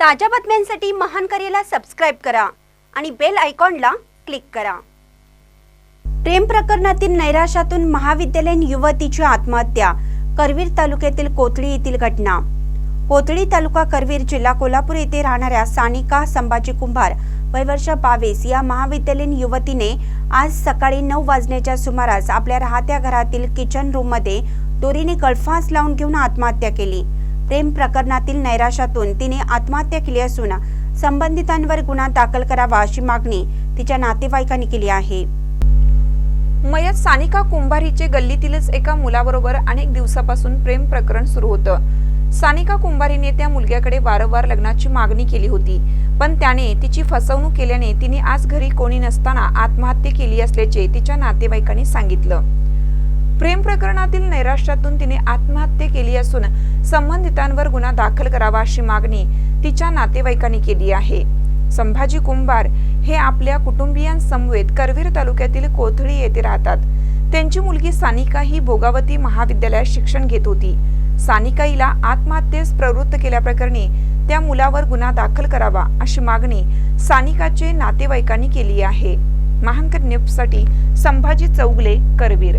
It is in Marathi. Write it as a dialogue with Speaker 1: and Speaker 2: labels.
Speaker 1: ताज्या बातम्यांसाठी महान करेला सबस्क्राईब करा आणि बेल आयकॉनला क्लिक करा. प्रेम प्रकरणातील नैराश्यातून महाविद्यालयीन युवतीची आत्महत्या करवीर तालुक्यातील कोथळी येथील घटना. कोथळी तालुका करवीर जिल्हा कोल्हापूर येथे राहणाऱ्या सानिका संभाजी कुंभार वयवर्ष बावीस या महाविद्यालयीन युवतीने आज सकाळी नऊ वाजण्याच्या सुमारास आपल्या राहत्या घरातील किचन रूममध्ये दोरीने गळफास लावून घेऊन आत्महत्या केली. प्रेम प्रकरणातील नैराश्यातून तिने आत्महत्या केली असून संबंधितांवर गुन्हा दाखल करावा अशी मागणी तिच्या नातेवाईकांनी केली आहे.
Speaker 2: मयत सानिका कुंभारीचे गल्लीतीलच एका मुलाबरोबर अनेक दिवसापासून प्रेम प्रकरण सुरू होतं. सानिका कुंभारीने त्या मुलग्याकडे वारंवार लग्नाची मागणी केली होती पण त्याने तिची फसवणूक केल्याने तिने आज घरी कोणी नसताना आत्महत्या केली असल्याचे तिच्या नातेवाईकांनी सांगितलं. प्रेम प्रकरणातील नैराश्यातून तिने आत्महत्या केली असून संबंधितांवर गुन्हा दाखल करावा अशी मागणी तिच्या नातेवाईकांनी केली आहे. संभाजी कुंभार हे आपल्या कुटुंबियांसमवेत करवीर तालुक्यातील कोथळी येथे राहतात. त्यांची मुलगी सानिका ही भोगावती महाविद्यालयात शिक्षण घेत होती. सानिकाईला आत्महत्येस प्रवृत्त केल्याप्रकरणी त्या मुलावर गुन्हा दाखल करावा अशी मागणी सानिकाचे नातेवाईकांनी केली आहे. महानकर न्यूजसाठी संभाजी चौगले करवीर.